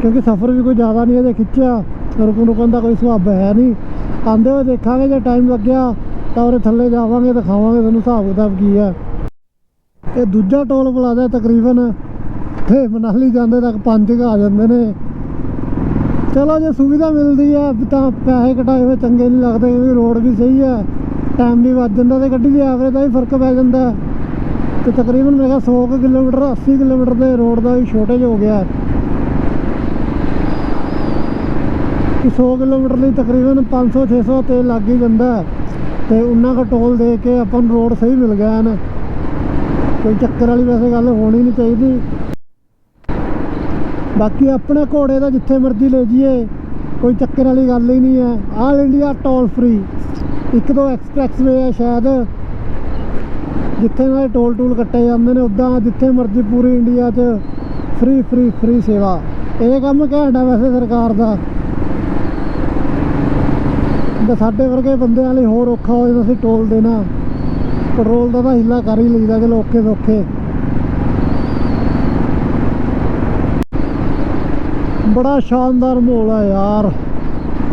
ਕਿਉਂਕਿ ਸਫ਼ਰ ਵੀ ਕੋਈ ਜ਼ਿਆਦਾ ਨਹੀਂ ਹੈ ਜੇ ਖਿੱਚਿਆ, ਰੁਕਣ ਰੁਕਣ ਦਾ ਕੋਈ ਸੁਭਾਅ ਹੈ ਨਹੀਂ। ਆਂਦੇ ਹੋਏ ਦੇਖਾਂਗੇ ਜੇ ਟਾਈਮ ਲੱਗਿਆ ਤਾਂ ਉਹਦੇ ਥੱਲੇ ਜਾਵਾਂਗੇ, ਦਿਖਾਵਾਂਗੇ ਤੁਹਾਨੂੰ ਹਿਸਾਬ ਕਿਤਾਬ ਕੀ ਹੈ। ਇਹ ਦੂਜਾ ਟੋਲ ਪਲਾਜ਼ਾ ਤਕਰੀਬਨ, ਇੱਥੇ ਮਨਾਲੀ ਜਾਂਦੇ ਤੱਕ ਪੰਜ ਆ ਜਾਂਦੇ ਨੇ। ਚਲੋ ਜੇ ਸੁਵਿਧਾ ਮਿਲਦੀ ਹੈ ਤਾਂ ਪੈਸੇ ਕਟਾਏ ਹੋਏ ਚੰਗੇ ਨਹੀਂ ਲੱਗਦੇ, ਕਿਉਂਕਿ ਰੋਡ ਵੀ ਸਹੀ ਹੈ ਟਾਈਮ ਵੀ ਵੱਧ ਜਾਂਦਾ ਤੇ ਗੱਡੀ ਦੀ ਐਵਰੇਜ ਦਾ ਵੀ ਫ਼ਰਕ ਪੈ ਜਾਂਦਾ। ਤੇ ਤਕਰੀਬਨ ਮੇਰਾ 100 ਕੁ ਕਿਲੋਮੀਟਰ 80 ਕਿਲੋਮੀਟਰ ਦੇ ਰੋਡ ਦਾ ਵੀ ਸ਼ੋਰਟੇਜ ਹੋ ਗਿਆ। ਹੈ। ਕਿ 100 ਕਿਲੋਮੀਟਰ ਲਈ ਤਕਰੀਬਨ 500 600 'ਤੇ ਲੱਗ ਹੀ ਜਾਂਦਾ ਹੈ। ਤੇ ਉਹਨਾਂ ਦਾ ਟੋਲ ਦੇ ਕੇ ਆਪਾਂ ਨੂੰ ਰੋਡ ਸਹੀ ਮਿਲ ਗਿਆ ਹਨ। ਕੋਈ ਚੱਕਰ ਵਾਲੀ ਵੈਸੇ ਗੱਲ ਹੋਣੀ ਨਹੀਂ ਚਾਹੀਦੀ। ਬਾਕੀ ਆਪਣੇ ਘੋੜੇ ਦਾ ਜਿੱਥੇ ਮਰਜ਼ੀ ਲੈ ਜਾਈਏ, ਕੋਈ ਚੱਕਰ ਵਾਲੀ ਗੱਲ ਹੀ ਨਹੀਂ ਹੈ। ਆਲ ਇੰਡੀਆ ਟੋਲ ਫ੍ਰੀ ਇੱਕ ਦੋ ਐਕਸਪ੍ਰੈਸਵੇ ਹੈ ਸ਼ਾਇਦ। ਜਿੱਥੇ ਨਾਲੇ ਟੋਲ ਟੂਲ ਕੱਟੇ ਜਾਂਦੇ ਨੇ, ਉਦਾਂ ਜਿੱਥੇ ਮਰਜ਼ੀ ਪੂਰੀ ਇੰਡੀਆ 'ਚ ਫ੍ਰੀ ਫ੍ਰੀ ਫ੍ਰੀ ਸੇਵਾ। ਇਹ ਕੰਮ ਘੈਂਟ ਵੈਸੇ ਸਰਕਾਰ ਦਾ। ਤੇ ਸਾਡੇ ਵਰਗੇ ਬੰਦਿਆਂ ਲਈ ਹੋਰ ਔਖਾ ਹੋ ਜਾਂਦਾ ਸੀ ਟੋਲ ਦੇਣਾ। ਪੈਟਰੋਲ ਦਾ ਤਾਂ ਹਿੱਲਾ ਕਰ ਹੀ ਲਈਦਾ ਚਲੋ ਔਖੇ। ਸੌਖੇ ਬੜਾ ਸ਼ਾਨਦਾਰ ਮਾਹੌਲ ਹੈ ਯਾਰ।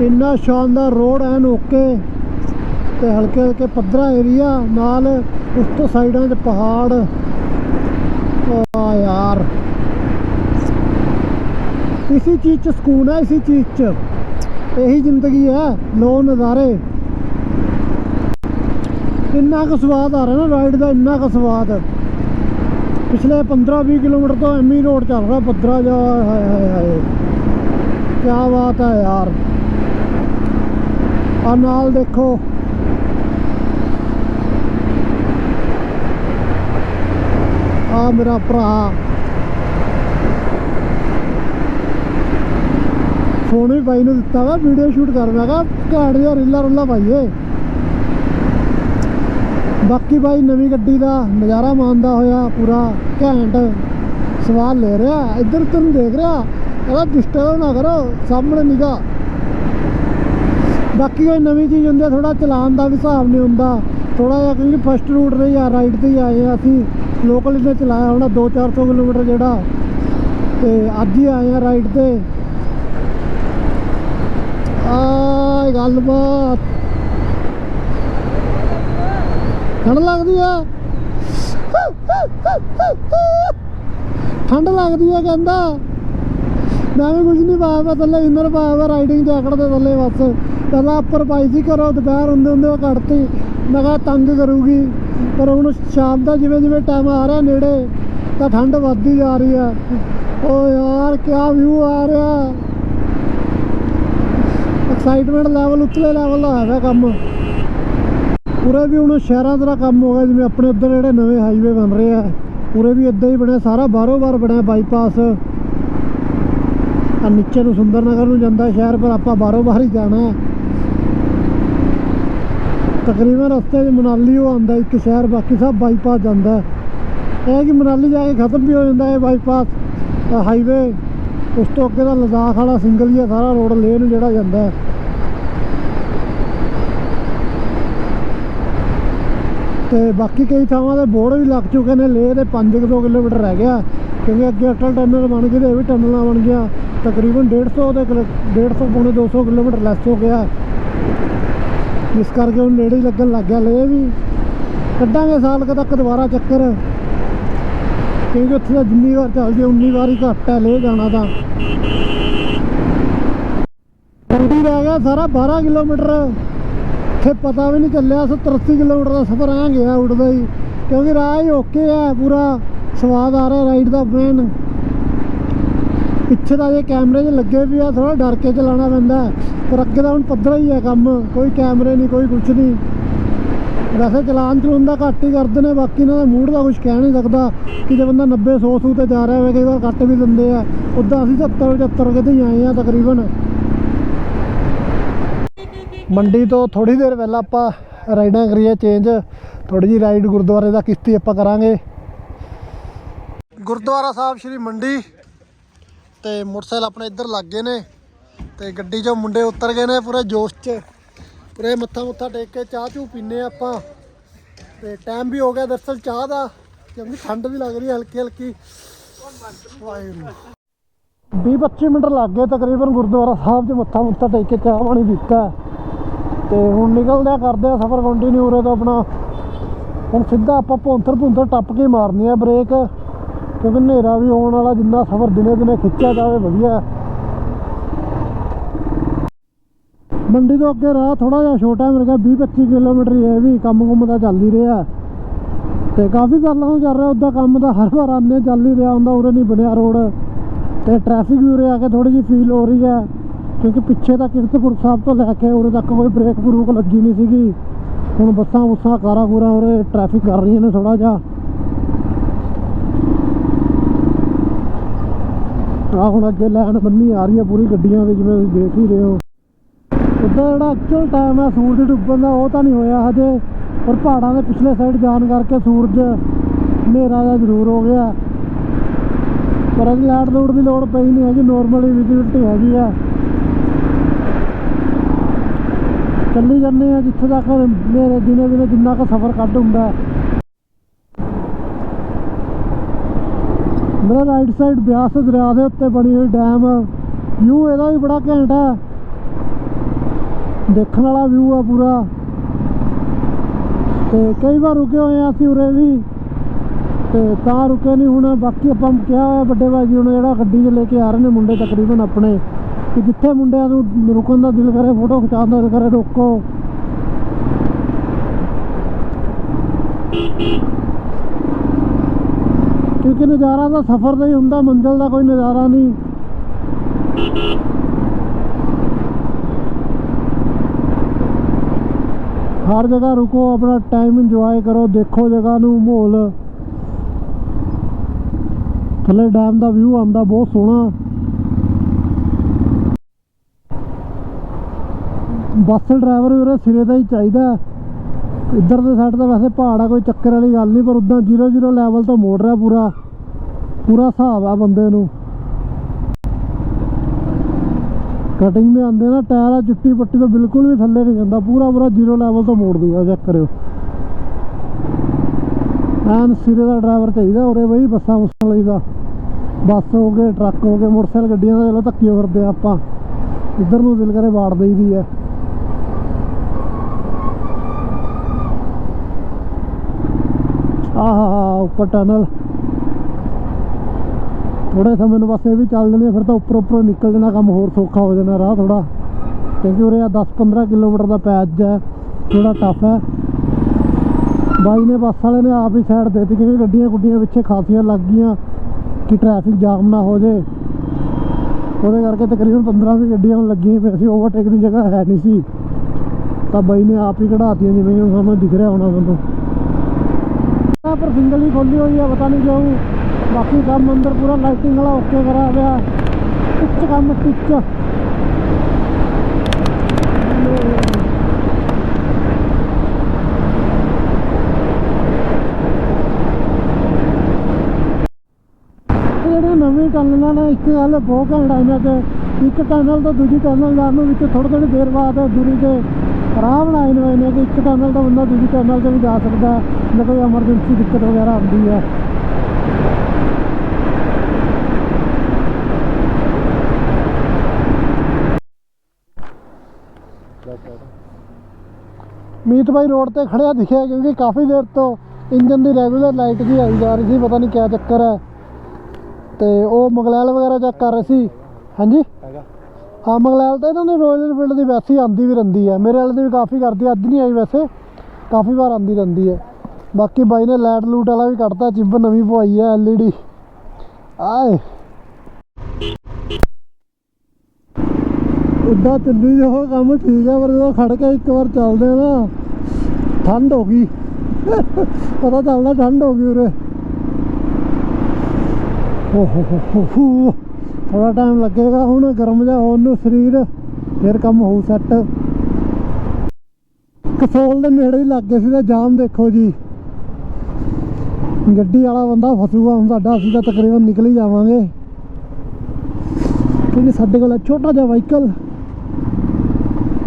ਇੰਨਾ ਸ਼ਾਨਦਾਰ ਰੋਡ ਐਨ ਓਕੇ। ਤੇ ਹਲਕੇ ਹਲਕੇ ਪੱਧਰਾ ਏਰੀਆ ਨਾਲ ਉਸ ਤੋਂ ਸਾਈਡਾਂ 'ਚ ਪਹਾੜ। ਆ ਯਾਰ। ਇਸੀ ਚੀਜ਼ 'ਚ ਸਕੂਨ ਹੈ, ਇਸੀ ਚੀਜ਼ 'ਚ। ਇਹੀ ਜ਼ਿੰਦਗੀ ਹੈ ਲੋ ਨਜ਼ਾਰੇ। ਇੰਨਾ ਕੁ ਸਵਾਦ ਆ ਰਿਹਾ ਨਾ ਰਾਈਡ ਦਾ, ਇੰਨਾ ਕੁ ਸਵਾਦ। ਪਿਛਲੇ 15-20 ਕਿਲੋਮੀਟਰ ਤੋਂ ਐਮੀ ਰੋਡ ਚੱਲ ਰਿਹਾ ਪੱਧਰਾ ਜਾ, ਹਾਏ ਹਾਏ ਹਾਏ। ਕੀ ਬਾਤ ਹੈ ਯਾਰ। ਆ ਨਾਲ ਦੇਖੋ। ਆ ਮੇਰਾ ਭਰਾ। ਫੋਨ ਵੀ ਬਾਈ ਨੂੰ ਦਿੱਤਾ ਵਾ ਵੀਡੀਓ ਸ਼ੂਟ ਕਰ ਮੈਂ ਕਿਹਾ ਘਾੜ ਜਿਹਾ ਰੀਲਾ ਰੁੱਲਾ ਪਾਈਏ ਬਾਕੀ ਬਾਈ ਨਵੀਂ ਗੱਡੀ ਦਾ ਨਜ਼ਾਰਾ ਮਾਣਦਾ ਹੋਇਆ ਪੂਰਾ, ਘੈਂਟ ਸਵਾਦ ਲੈ ਰਿਹਾ, ਇੱਧਰ ਤੈਨੂੰ ਦੇਖ ਰਿਹਾ, ਕਹਿੰਦਾ ਡਿਸਟਰਬ ਨਾ ਕਰੋ, ਸਾਹਮਣੇ ਨਿਗਾ। ਬਾਕੀ ਕੋਈ ਨਵੀਂ ਚੀਜ਼ ਹੁੰਦੀ ਆ ਥੋੜਾ ਚਲਾਉਣ ਦਾ ਵੀ ਹਿਸਾਬ ਨਹੀਂ ਹੁੰਦਾ ਥੋੜਾ ਜਿਹਾ ਕਿਉਂਕਿ ਫਸਟ ਰੂਟ ਤੇ ਆ ਰਾਈਟ ਤੇ ਹੀ ਆਏ ਆ ਅਸੀਂ। ਲੋਕਲ ਇਹਨੇ ਚਲਾਇਆ ਹੋਣਾ 2-400 ਕਿਲੋਮੀਟਰ ਜਿਹੜਾ। ਤੇ ਅੱਜ ਹੀ ਆਏ ਆ ਰਾਈਡ ਤੇ। ਆ ਗੱਲਬਾਤ ਠੰਡ ਲੱਗਦੀ ਆ? ਠੰਡ ਲੱਗਦੀ ਆ ਕਹਿੰਦਾ। ਮੈਂ ਵੀ ਕੁਝ ਨਹੀਂ ਪਾਇਆ ਵਾ ਥੱਲੇ ਇਨਰ ਪਾਇਆ ਵਾ ਰਾਈਡਿੰਗ ਜੈਕਟ ਦੇ ਥੱਲੇ ਬਸ। ਪਹਿਲਾਂ ਉੱਪਰ ਪਾਈ ਸੀ ਘਰੋਂ, ਦੁਪਹਿਰ ਹੁੰਦੇ ਹੁੰਦੇ ਉਹ ਕੱਢਤੀ। ਮੈਂ ਕਿਹਾ ਤੰਗ ਕਰੂਗੀ। ਪਰ ਹੁਣ ਸ਼ਾਮ ਦਾ ਜਿਵੇਂ ਜਿਵੇਂ ਟਾਈਮ ਆ ਰਿਹਾ ਨੇੜੇ, ਤਾਂ ਠੰਡ ਵੱਧਦੀ ਜਾ ਰਹੀ ਹੈ। ਓ ਯਾਰ ਕੀ ਵਿਊ ਆ ਰਿਹਾ। ਐਕਸਾਈਟਮੈਂਟ ਲੈਵਲ ਉੱਤਲੇ ਲੈਵਲ ਦਾ ਹੈਗਾ ਕੰਮ। ਪੂਰੇ ਵੀ ਹੁਣ ਸ਼ਹਿਰਾਂ ਦਾ ਕੰਮ ਹੋ ਗਿਆ, ਜਿਵੇਂ ਆਪਣੇ ਉੱਧਰ ਜਿਹੜੇ ਨਵੇਂ ਹਾਈਵੇ ਬਣ ਰਹੇ ਆ। ਪੂਰੇ ਵੀ ਇਦਾਂ ਹੀ ਬਣਿਆ, ਸਾਰਾ ਬਾਹਰੋਂ ਬਾਹਰ ਬਣਿਆ ਬਾਈਪਾਸ ਆ ਨੀਚੇ ਨੂੰ ਸੁੰਦਰ ਨਗਰ ਨੂੰ ਜਾਂਦਾ ਸ਼ਹਿਰ, ਪਰ ਆਪਾਂ ਬਾਹਰੋਂ ਬਾਹਰ ਹੀ ਜਾਣਾ ਤਕਰੀਬਨ ਰਸਤੇ 'ਚ ਮਨਾਲੀ ਉਹ ਆਉਂਦਾ, ਇੱਕ ਸ਼ਹਿਰ, ਬਾਕੀ ਸਭ ਬਾਈਪਾਸ ਜਾਂਦਾ। ਇਹ ਕਿ ਮਨਾਲੀ ਜਾ ਕੇ ਖਤਮ ਵੀ ਹੋ ਜਾਂਦਾ ਹੈ ਬਾਈਪਾਸ ਹਾਈਵੇ ਉਸ ਤੋਂ ਅੱਗੇ ਦਾ ਲਦਾਖ ਵਾਲਾ ਸਿੰਗਲ ਹੀ ਆ, ਸਾਰਾ ਰੋਡ ਲੇਹ ਨੂੰ ਜਿਹੜਾ ਜਾਂਦਾ ਹੈ। ਤੇ ਬਾਕੀ ਕਈ ਥਾਵਾਂ ਤੇ ਬੋਰਡ ਵੀ ਲੱਗ ਚੁੱਕੇ ਨੇ, ਲੇਹ ਦੇ 5-2 ਕਿਲੋਮੀਟਰ ਰਹਿ ਗਿਆ, ਕਿਉਂਕਿ ਅੱਗੇ ਅਟਲ ਟਨਲ ਬਣ ਗਈ ਤੇ ਇਹ ਵੀ ਟਨਲਾਂ ਬਣ ਗਿਆ। ਤਕਰੀਬਨ 150 ਦੇ 150 ਪੌਣੇ 200 ਕਿਲੋਮੀਟਰ ਲੈਸ ਹੋ ਗਿਆ। ਜਿਸ ਕਰਕੇ ਹੁਣ ਨੇੜੇ ਲੱਗਣ ਲੱਗ ਗਿਆ ਲੇਹ ਵੀ। ਕੱਢਾਂਗੇ ਸਾਲ ਕੁ ਤੱਕ ਦੁਬਾਰਾ ਚੱਕਰ। ਕਿਉਂਕਿ ਉੱਥੇ ਤਾਂ ਜਿੰਨੀ ਵਾਰ ਚੱਲਦੀ ਉਨੀ ਵਾਰ ਹੀ ਘੱਟ ਹੈ ਲੇਹ ਜਾਣਾ ਤਾਂ। ਟੰਡੀ ਰਹਿ ਗਿਆ ਸਾਰਾ 12 ਕਿਲੋਮੀਟਰ। ਇੱਥੇ ਪਤਾ ਵੀ ਨਹੀਂ ਚੱਲਿਆ 70 80 ਕਿਲੋਮੀਟਰ ਦਾ ਸਫ਼ਰ ਆ ਗਿਆ ਉੱਡਦਾ ਹੀ। ਕਿਉਂਕਿ ਰਾਹ ਹੀ ਓਕੇ ਆ, ਪੂਰਾ ਸਵਾਦ ਆ ਰਿਹਾ ਰਾਈਡ ਦਾ ਮੇਨ ਪਿੱਛੇ ਦਾ ਜੇ ਕੈਮਰੇ 'ਚ ਲੱਗੇ ਵੀ ਆ ਥੋੜਾ ਡਰ ਕੇ ਚਲਾਉਣਾ ਪੈਂਦਾ ਹੈ। ਪਰ ਅੱਗੇ ਤਾਂ ਹੁਣ ਪੱਧਰਾ ਹੀ ਹੈ ਕੰਮ, ਕੋਈ ਕੈਮਰੇ ਨਹੀਂ, ਕੋਈ ਕੁਛ ਨਹੀਂ। ਵੈਸੇ ਚਲਾਨ ਚਲੂਨ ਦਾ ਘੱਟ ਹੀ ਕਰਦੇ ਨੇ, ਬਾਕੀ ਇਹਨਾਂ ਦਾ ਮੂਡ ਦਾ ਕੁਝ ਕਹਿ ਨਹੀਂ ਸਕਦਾ। ਕਿ ਜੇ ਬੰਦਾ 90 100 ਸੂ ਤੇ ਜਾ ਰਿਹਾ ਹੋਵੇ, ਕਈ ਵਾਰ ਕੱਟ ਵੀ ਦਿੰਦੇ ਆ। ਉਦਾਂ ਅਸੀਂ 70 75 ਕਿਤੇ ਆਏ ਆ ਤਕਰੀਬਨ। ਮੰਡੀ ਤੋਂ ਥੋੜੀ ਦੇਰ ਪਹਿਲਾਂ ਆਪਾਂ ਰਾਈਡਾਂ ਕਰੀਏ ਚੇਂਜ ਥੋੜੀ ਜੀ ਰਾਈਡ ਗੁਰਦੁਆਰੇ ਦਾ ਕਿਸ਼ਤੀ ਆਪਾਂ ਕਰਾਂਗੇ। ਗੁਰਦੁਆਰਾ ਸਾਹਿਬ ਸ਼੍ਰੀ ਮੰਡੀ। ਤੇ ਮੋਟਰਸਾਈਕਲ ਆਪਣੇ ਇੱਧਰ ਲੱਗ ਗਏ ਨੇ ਤੇ ਗੱਡੀ 'ਚੋਂ ਮੁੰਡੇ ਉਤਰ ਗਏ ਨੇ ਪੂਰੇ ਜੋਸ਼ 'ਚ। ਪੂਰੇ ਮੱਥਾ ਮੁੱਥਾ ਟੇਕ ਕੇ ਚਾਹ ਚੂ ਪੀਨੇ ਆ ਆਪਾਂ। ਤੇ ਟਾਈਮ ਵੀ ਹੋ ਗਿਆ ਦਰਸਲ ਚਾਹ ਦਾ। ਕਿਉਂਕਿ ਠੰਡ ਵੀ ਲੱਗ ਰਹੀ ਹੈ ਹਲਕੀ ਹਲਕੀ। ਵੀਹ 20 25 ਮਿੰਟ ਲੱਗ ਗਏ ਤਕਰੀਬਨ ਗੁਰਦੁਆਰਾ ਸਾਹਿਬ 'ਚ ਮੱਥਾ ਮੁੱਥਾ ਟੇਕ ਕੇ ਚਾਹ ਪਾਣੀ ਪੀਤਾ। ਤੇ ਹੁਣ ਨਿਕਲਦੇ ਆ ਕਰਦੇ ਆ ਸਫ਼ਰ ਕੰਟੀਨਿਊ ਉਰੇ ਤੋਂ ਆਪਣਾ। ਹੁਣ ਸਿੱਧਾ ਆਪਾਂ ਭੁੰਥਰ ਭੁੰਥਰ ਟੱਪ ਕੇ ਮਾਰਨੀ ਆ ਬ੍ਰੇਕ। ਕਿਉਂਕਿ ਹਨੇਰਾ ਵੀ ਹੋਣ ਵਾਲਾ ਜਿੰਨਾ ਸਫ਼ਰ ਦਿਨੇ ਦਿਨੇ ਖਿੱਚਿਆ ਜਾਵੇ, ਵਧੀਆ ਮੰਡੀ ਤੋਂ ਅੱਗੇ ਰਾਹ ਥੋੜਾ ਜਿਹਾ ਛੋਟਾ ਹੈ, ਮੇਰੇ ਖਿਆਲ 20 25 ਕਿਲੋਮੀਟਰ ਹੀ ਹੈ ਵੀ ਕੰਮ ਕੁਮ ਦਾ ਚੱਲ ਹੀ ਰਿਹਾ ਤੇ ਕਾਫੀ ਗੱਲਾਂ ਹੋ ਚੱਲ ਰਿਹਾ ਉਦਾਂ ਕੰਮ ਦਾ ਹਰ ਵਾਰ ਆਨੇ ਚੱਲ ਹੀ ਰਿਹਾ ਹੁੰਦਾ, ਉਰੇ ਨਹੀਂ ਬਣਿਆ ਰੋਡ। ਤੇ ਟ੍ਰੈਫਿਕ ਵੀ ਉਰੇ ਆ ਕੇ ਥੋੜੀ ਜਿਹੀ ਫੀਲ ਹੋ ਰਹੀ ਹੈ, ਕਿਉਂਕਿ ਪਿੱਛੇ ਤਾਂ ਕੀਰਤਪੁਰ ਸਾਹਿਬ ਤੋਂ ਲੈ ਕੇ ਉਰੇ ਤੱਕ ਕੋਈ ਬ੍ਰੇਕ ਬਰੂਕ ਲੱਗੀ ਨਹੀਂ ਸੀਗੀ। ਹੁਣ ਬੱਸਾਂ ਬੁੱਸਾਂ, ਕਾਰਾਂ ਕੂਰਾਂ ਉਰੇ ਟ੍ਰੈਫਿਕ ਕਰ ਰਹੀਆਂ ਨੇ ਥੋੜਾ ਜਿਹਾ। ਆ ਹੁਣ ਅੱਗੇ ਲਾਈਨ ਬੰਨੀ ਆ ਰਹੀ ਹੈ ਪੂਰੀ ਗੱਡੀਆਂ ਦੀ, ਜਿਵੇਂ ਤੁਸੀਂ ਦੇਖ ਹੀ ਰਹੇ ਹੋ। ਉੱਦਾਂ ਜਿਹੜਾ ਐਕਚੁਅਲ ਟਾਈਮ ਹੈ ਸੂਰਜ ਡੁੱਬਣ ਦਾ, ਉਹ ਤਾਂ ਨਹੀਂ ਹੋਇਆ ਹਜੇ। ਪਰ ਪਹਾੜਾਂ ਦੇ ਪਿਛਲੇ ਸਾਈਡ ਜਾਣ ਕਰਕੇ ਸੂਰਜ ਹਨੇਰਾ ਜਿਹਾ ਜ਼ਰੂਰ ਹੋ ਗਿਆ। ਪਰ ਅਜੇ ਲਾਈਟ ਲੋਡ ਦੀ ਲੋੜ ਪਈ ਨਹੀਂ ਹੈਗੀ ਨੋਰਮਲੀ ਵਿਜ਼ਿਬਿਲਟੀ ਹੈਗੀ ਆ। ਚੱਲੀ ਜਾਂਦੇ ਆ ਜਿੱਥੇ ਤੱਕ ਮੇਰੇ ਦਿਨੇ ਦਿਨੇ ਜਿੰਨਾ ਕੁ ਸਫ਼ਰ ਕੱਢ ਹੁੰਦਾ। ਮੇਰਾ ਰਾਈਟ ਸਾਈਡ ਬਿਆਸ ਦਰਿਆ ਦੇ ਉੱਤੇ ਬਣੀ ਹੋਈ ਡੈਮ ਵਿਊ ਇਹਦਾ ਵੀ ਬੜਾ ਘੈਂਟ ਹੈ। ਦੇਖਣ ਵਾਲਾ ਵਿਊ ਆ ਪੂਰਾ। ਤੇ ਕਈ ਵਾਰ ਰੁਕੇ ਹੋਏ ਆ ਅਸੀਂ ਉਰੇ ਵੀ। ਤੇ ਤਾਂ ਰੁਕੇ ਨਹੀਂ ਹੁਣ, ਬਾਕੀ ਆਪਾਂ ਕਿਹਾ ਹੋਇਆ ਵੱਡੇ ਭਾਜੀ ਹੁਣ ਜਿਹੜਾ ਗੱਡੀ 'ਚ ਲੈ ਕੇ ਆ ਰਹੇ ਨੇ ਮੁੰਡੇ ਤਕਰੀਬਨ ਆਪਣੇ, ਕਿ ਜਿੱਥੇ ਮੁੰਡਿਆਂ ਨੂੰ ਰੁਕਣ ਦਾ ਦਿਲ ਕਰੇ ਫੋਟੋ ਖਿਚਾਉਣ ਦਾ ਦਿਲ ਕਰੇ, ਰੋਕੋ। ਕਿਉਂਕਿ ਨਜ਼ਾਰਾ ਤਾਂ ਸਫ਼ਰ ਦਾ ਹੀ ਹੁੰਦਾ, ਮੰਜ਼ਲ ਦਾ ਕੋਈ ਨਜ਼ਾਰਾ ਨਹੀਂ। ਹਰ ਜਗ੍ਹਾ ਰੁਕੋ, ਆਪਣਾ ਟਾਈਮ ਇੰਜੋਏ ਕਰੋ, ਦੇਖੋ ਜਗ੍ਹਾ ਨੂੰ, ਮਾਹੌਲ। ਥੱਲੇ ਡੈਮ ਦਾ ਵਿਊ ਆਉਂਦਾ, ਬਹੁਤ ਸੋਹਣਾ। ਬੱਸ ਡਰਾਈਵਰ ਵੀ ਸਿਰੇ ਦਾ ਹੀ ਚਾਹੀਦਾ। ਇੱਧਰ ਦੇ ਸਾਈਡ ਤਾਂ ਵੈਸੇ ਪਹਾੜ ਆ, ਕੋਈ ਚੱਕਰ ਵਾਲੀ ਗੱਲ ਨਹੀਂ, ਪਰ ਉਦਾਂ 0-0 ਲੈਵਲ ਤੋਂ ਮੋੜ ਰਿਹਾ ਪੂਰਾ। ਪੂਰਾ ਹਿਸਾਬ ਆ ਬੰਦੇ ਨੂੰ। ਕਟਿੰਗ ਦੇ ਆਂਦੇ ਨਾ ਟਾਇਰ ਆ, ਚਿੱਟੀ ਪੱਟੀ ਤੋਂ ਬਿਲਕੁਲ ਵੀ ਥੱਲੇ ਨਹੀਂ ਜਾਂਦਾ। ਪੂਰਾ ਪੂਰਾ ਜੀਰੋ ਲੈਵਲ ਤੋਂ ਮੋੜ ਦੂਗਾ ਚੈੱਕ ਕਰਿਓ। ਐਨ ਸਿਰੇ ਦਾ ਡਰਾਈਵਰ ਚਾਹੀਦਾ, ਉਰੇ ਬਈ ਬੱਸਾਂ ਬੁੱਸਾਂ ਲਈ ਦਾ। ਬੱਸ ਹੋ ਗਏ, ਟਰੱਕ ਹੋ ਗਏ, ਮੋਟਰਸਾਈਕਲ, ਗੱਡੀਆਂ ਦਾ ਚਲੋ ਧੱਕੀ ਫਿਰਦੇ ਆ ਆਪਾਂ। ਇੱਧਰ ਨੂੰ ਦਿਲ ਕਰੇ ਵਾੜ ਦੇਈਦੀ ਆ। ਆਹਾ ਉੱਪਰ ਟਨਲ ਥੋੜੇ ਸਮੇਂ ਨੂੰ ਬਸ ਇਹ ਵੀ ਚੱਲ ਜਣੀ ਫਿਰ ਤਾਂ ਉੱਪਰ ਉੱਪਰ ਨਿਕਲ ਜਾਣਾ ਕੰਮ, ਹੋਰ ਸੌਖਾ ਹੋ ਜਾਣਾ ਰਾਹ ਥੋੜਾ ਕਿਉਂਕਿ ਉਰੇ ਆ 10-15 ਕਿਲੋਮੀਟਰ ਦਾ ਪੈਚ ਹੈ ਥੋੜਾ ਟਫ ਹੈ। ਬਾਈ ਨੇ ਬੱਸ ਵਾਲੇ ਨੇ ਆਪ ਹੀ ਸਾਈਡ ਦੇਤੀ, ਕਿਉਂਕਿ ਗੱਡੀਆਂ ਗੁੱਡੀਆਂ ਪਿੱਛੇ ਖਾਸੀਆਂ ਲੱਗ ਗਈਆਂ, ਕਿ ਟ੍ਰੈਫਿਕ ਜਾਮ ਨਾ ਹੋ ਜੇ ਉਹਦੇ ਕਰਕੇ ਤਕਰੀਬਨ 15 ਵੀ ਗੱਡੀਆਂ ਲੱਗੀਆਂ ਪਈਆਂ ਸੀ ਓਵਰਟੇਕ ਦੀ ਜਗ੍ਹਾ ਹੈ ਨਹੀਂ ਸੀ। ਤਾਂ ਬਾਈ ਨੇ ਆਪ ਹੀ ਕਢਾਤੀਆਂ ਜਿਵੇਂ ਹੁਣ ਸਾਨੂੰ ਦਿਖ ਰਿਹਾ ਹੋਣਾ ਤੁਹਾਨੂੰ ਪਰ ਸਿੰਗਲ ਹੀ ਖੋਲੀ ਹੋਈ ਆ, ਪਤਾ ਨਹੀਂ ਕਿਉਂ। ਬਾਕੀ ਕੰਮ ਅੰਦਰ ਪੂਰਾ ਲਾਈਟਿੰਗ ਵਾਲਾ ਓਕੇ ਕਰਾ ਹੋਇਆ ਟਿੱਚ ਕੰਮ ਟਿੱਚ ਇਹ ਜਿਹੜੇ ਨਵੇਂ ਟਨਲਾਂ ਨੇ, ਇੱਕ ਗੱਲ ਬਹੁਤ ਘੈਂਟ ਆ ਇਹਨਾਂ 'ਚ ਇੱਕ ਟਨਲ ਤੋਂ ਦੂਜੀ ਟਨਲ ਜਾਣ ਨੂੰ ਵਿੱਚ ਥੋੜੀ ਥੋੜੀ ਦੇਰ ਬਾਅਦ ਦੂਰੀ ਤੇ ਰਾਹ ਬਣਾਏ ਨੇ ਨੇ ਕਿ ਇੱਕ ਟਨਲ ਤੋਂ ਬੰਦਾ ਦੂਜੀ ਟਨਲ ਤੇ ਵੀ ਜਾ ਸਕਦਾ ਜੇ ਕੋਈ ਐਮਰਜੈਂਸੀ ਦਿੱਕਤ ਵਗੈਰਾ ਆਉਂਦੀ ਹੈ। ਮੀਤ ਭਾਈ ਰੋਡ ਤੇ ਖੜਿਆ ਦਿਖਿਆ ਕਿਉਂਕਿ ਕਾਫੀ ਦੇਰ ਤੋਂ ਇੰਜਨ ਦੀ ਰੈਗੂਲਰ ਲਾਈਟ ਜੀ ਆਈ ਜਾ ਰਹੀ ਸੀ ਪਤਾ ਨਹੀਂ ਕਿਆ ਚੱਕਰ ਹੈ। ਤੇ ਉਹ ਮਗਲੈਲ ਵਗੈਰਾ ਚੈੱਕ ਕਰ ਰਹੇ ਸੀ। ਹਾਂਜੀ? ਹਾਂ ਮਗਲੈਲ ਤਾਂ ਇਹਨਾਂ ਦੀ ਰੋਇਲ ਐਨਫੀਲਡ ਦੀ ਵੈਸੇ ਆਂਦੀ ਵੀ ਰਹਿੰਦੀ ਹੈ। ਮੇਰੇ ਵਾਲੇ ਦੀ ਵੀ ਕਾਫੀ ਕਰਦੀ ਅੱਜ ਨਹੀਂ ਆਈ ਵੈਸੇ। ਕਾਫੀ ਵਾਰ ਆਂਦੀ ਰਹਿੰਦੀ ਹੈ। ਬਾਕੀ ਬਾਈ ਨੇ ਲਾਈਟ ਲੂਟ ਵਾਲਾ ਵੀ ਕੱਢਤਾ ਚਿੱਬ ਨਵੀਂ ਪਵਾਈ ਹੈ ਐਲਈਡੀ ਆਏ। ਉੱਦਾਂ ਚੱਲੀ ਜੋ ਕੰਮ ਠੀਕ ਹੈ ਪਰ ਜਦੋਂ ਖੜ ਕੇ ਇੱਕ ਵਾਰ ਚੱਲਦੇ ਆ ਨਾ, ਠੰਡ ਹੋ ਗਈ। ਪਤਾ ਚੱਲਦਾ ਠੰਡ ਹੋ ਗਈ ਉਰੇ। ਓਹ ਥੋੜਾ ਟਾਈਮ ਲੱਗੇਗਾ, ਹੁਣ ਗਰਮ ਜਾ ਹੋਣ ਨੂੰ ਸਰੀਰ, ਫਿਰ ਕੰਮ ਹੋਊ ਸੈੱਟ ਕਸੋਲ ਦੇ ਨੇੜੇ ਲੱਗ ਗਏ ਸੀ ਤੇ ਜਾਮ ਦੇਖੋ ਜੀ। ਗੱਡੀ ਵਾਲਾ ਬੰਦਾ ਫਸੂਗਾ, ਹੁਣ ਸਾਡਾ ਅਸੀਂ ਤਾਂ ਤਕਰੀਬਨ ਨਿਕਲ ਹੀ ਜਾਵਾਂਗੇ। ਕਿਉਂਕਿ ਸਾਡੇ ਕੋਲ ਛੋਟਾ ਜਿਹਾ ਵਾਹੀਕਲ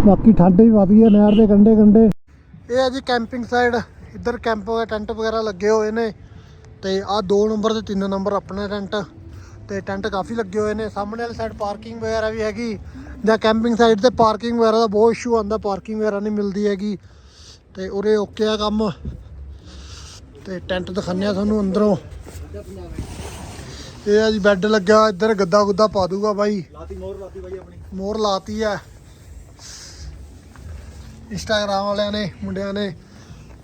ਬਾਕੀ ਠੰਡ ਵੀ ਵਧ ਗਈ ਹੈ ਨਹਿਰ ਦੇ ਕੰਢੇ ਕੰਢੇ। ਇਹ ਹੈ ਜੀ ਕੈਂਪਿੰਗ ਸਾਈਡ ਇੱਧਰ ਕੈਂਪ ਵਗੈਰਾ ਟੈਂਟ ਵਗੈਰਾ ਲੱਗੇ ਹੋਏ ਨੇ। ਤੇ ਆਹ 2 ਨੰਬਰ ਤੇ 3 ਨੰਬਰ ਆਪਣੇ ਟੈਂਟ ਤੇ ਟੈਂਟ ਕਾਫੀ ਲੱਗੇ ਹੋਏ ਨੇ। ਸਾਹਮਣੇ ਵਾਲੀ ਸਾਈਡ ਪਾਰਕਿੰਗ ਵਗੈਰਾ ਵੀ ਹੈਗੀ। ਜਾਂ ਕੈਂਪਿੰਗ ਸਾਈਡ ਤੇ ਪਾਰਕਿੰਗ ਵਗੈਰਾ ਦਾ ਬਹੁਤ ਇਸ਼ੂ ਆਉਂਦਾ। ਪਾਰਕਿੰਗ ਵਗੈਰਾ ਨਹੀਂ ਮਿਲਦੀ ਹੈਗੀ। ਤੇ ਉਰੇ ਓਕੇ ਆ ਕੰਮ। ਤੇ ਟੈਂਟ ਦਿਖਾਉਂਦੇ ਆ ਤੁਹਾਨੂੰ ਅੰਦਰੋਂ। ਇਹ ਆ ਜੀ ਬੈੱਡ ਲੱਗਾ ਇੱਧਰ ਗੱਦਾ ਗੁੱਦਾ ਪਾ ਦੂਗਾ ਬਾਈ। ਲਾਤੀ ਮੋਰ ਲਾਤੀ ਬਾਈ ਆਪਣੀ। ਮੋਹਰ ਲਾਤੀ ਹੈ ਇੰਸਟਾਗ੍ਰਾਮ ਵਾਲਿਆਂ ਨੇ ਮੁੰਡਿਆਂ ਨੇ।